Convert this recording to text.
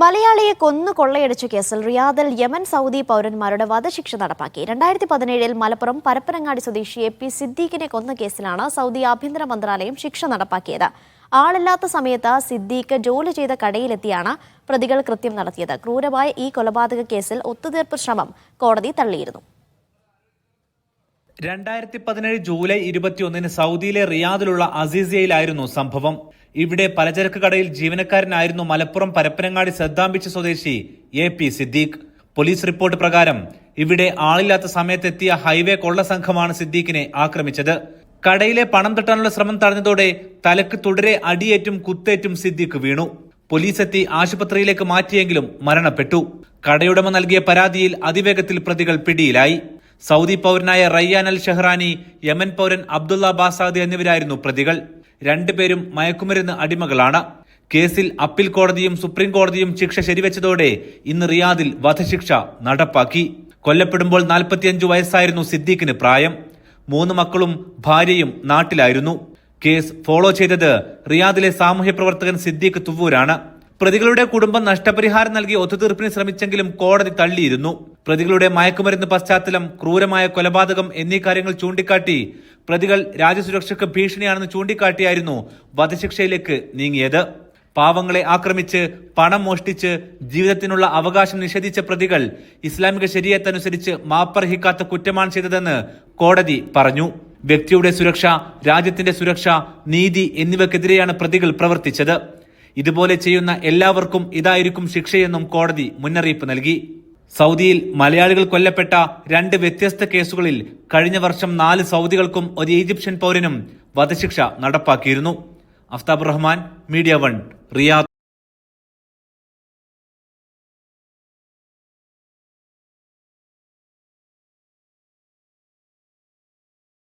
മലയാളിയെ കൊന്നു കൊള്ളയടിച്ച കേസിൽ റിയാദിൽ യമൻ സൗദി പൗരന്മാരുടെ വധശിക്ഷ നടപ്പാക്കി. രണ്ടായിരത്തി പതിനേഴിൽ മലപ്പുറം പരപ്പനങ്ങാടി സ്വദേശി എ പി സിദ്ദീഖിനെ കൊന്ന കേസിലാണ് സൗദി ആഭ്യന്തര മന്ത്രാലയം ശിക്ഷ നടപ്പാക്കിയത്. ആളില്ലാത്ത സമയത്ത് സിദ്ദീഖ് ജോലി ചെയ്ത കടയിലെത്തിയാണ് പ്രതികൾ കൃത്യം നടത്തിയത്. ക്രൂരമായ ഈ കൊലപാതക കേസിൽ ഒത്തുതീർപ്പ് ശ്രമം കോടതി തള്ളിയിരുന്നു. രണ്ടായിരത്തി പതിനേഴ് ജൂലൈ ഇരുപത്തിയൊന്നിന് സൗദിയിലെ റിയാദിലുള്ള അസീസിയയിലായിരുന്നു സംഭവം. ഇവിടെ പലചരക്ക് കടയിൽ ജീവനക്കാരനായിരുന്നു മലപ്പുറം പരപ്പനങ്ങാടി ശ്രദ്ധാംബിച്ച് സ്വദേശി A P Siddique. Police report പ്രകാരം ഇവിടെ ആളില്ലാത്ത സമയത്തെത്തിയ ഹൈവേ കൊള്ള സംഘമാണ് സിദ്ദീഖിനെ ആക്രമിച്ചത്. കടയിലെ പണം തട്ടാനുള്ള ശ്രമം തടഞ്ഞതോടെ തലക്ക് തുടരെ അടിയേറ്റും കുത്തേറ്റും സിദ്ദീഖ് വീണു. പോലീസ് എത്തി ആശുപത്രിയിലേക്ക് മാറ്റിയെങ്കിലും മരണപ്പെട്ടു. കടയുടമ നൽകിയ പരാതിയിൽ അതിവേഗത്തിൽ പ്രതികൾ പിടിയിലായി. സൗദി പൗരനായ റയ്യാൻ അൽ ഷെഹ്റാനി യമൻ പൗരൻ അബ്ദുള്ള ബാസാദ് എന്നിവരായിരുന്നു പ്രതികൾ. രണ്ടുപേരും മയക്കുമരുന്ന് അടിമകളാണ്. കേസിൽ അപ്പീൽ കോടതിയും സുപ്രീം കോടതിയും ശിക്ഷ ശരിവെച്ചതോടെ ഇന്ന് റിയാദിൽ വധശിക്ഷ നടപ്പാക്കി. കൊല്ലപ്പെടുമ്പോൾ നാൽപ്പത്തിയഞ്ചു വയസ്സായിരുന്നു സിദ്ദീഖിന് പ്രായം. മൂന്ന് മക്കളും ഭാര്യയും നാട്ടിലായിരുന്നു. കേസ് ഫോളോ ചെയ്തത് റിയാദിലെ സാമൂഹ്യ പ്രവർത്തകൻ സിദ്ദീഖ് തുവൂരാണ് പ്രതികളുടെ കുടുംബം നഷ്ടപരിഹാരം നൽകി ഒത്തുതീർപ്പിന് ശ്രമിച്ചെങ്കിലും കോടതി തള്ളിയിരുന്നു. പ്രതികളുടെ മയക്കുമരുന്ന് പശ്ചാത്തലം ക്രൂരമായ കൊലപാതകം എന്നീ കാര്യങ്ങൾ ചൂണ്ടിക്കാട്ടി പ്രതികൾ രാജ്യസുരക്ഷയ്ക്ക് ഭീഷണിയാണെന്ന് ചൂണ്ടിക്കാട്ടിയായിരുന്നു വധശിക്ഷയിലേക്ക് നീങ്ങിയത്. പാവങ്ങളെ ആക്രമിച്ച് പണം മോഷ്ടിച്ച് ജീവിതത്തിനുള്ള അവകാശം നിഷേധിച്ച പ്രതികൾ ഇസ്ലാമിക ശരീരത്തനുസരിച്ച് മാപ്പർഹിക്കാത്ത കുറ്റമാണ് ചെയ്തതെന്ന് കോടതി പറഞ്ഞു. വ്യക്തിയുടെ സുരക്ഷ രാജ്യത്തിന്റെ സുരക്ഷ നീതി എന്നിവക്കെതിരെയാണ് പ്രതികൾ പ്രവർത്തിച്ചത്. ഇതുപോലെ ചെയ്യുന്ന എല്ലാവർക്കും ഇതായിരിക്കും ശിക്ഷയെന്നും കോടതി മുന്നറിയിപ്പ് നൽകി. സൗദിയിൽ മലയാളികൾ കൊല്ലപ്പെട്ട രണ്ട് വ്യത്യസ്ത കേസുകളിൽ കഴിഞ്ഞ വർഷം നാല് സൗദികൾക്കും ഒരു ഈജിപ്ഷ്യൻ പൗരനും വധശിക്ഷ നടപ്പാക്കിയിരുന്നു. Aftab Rahman Media One Riyadh.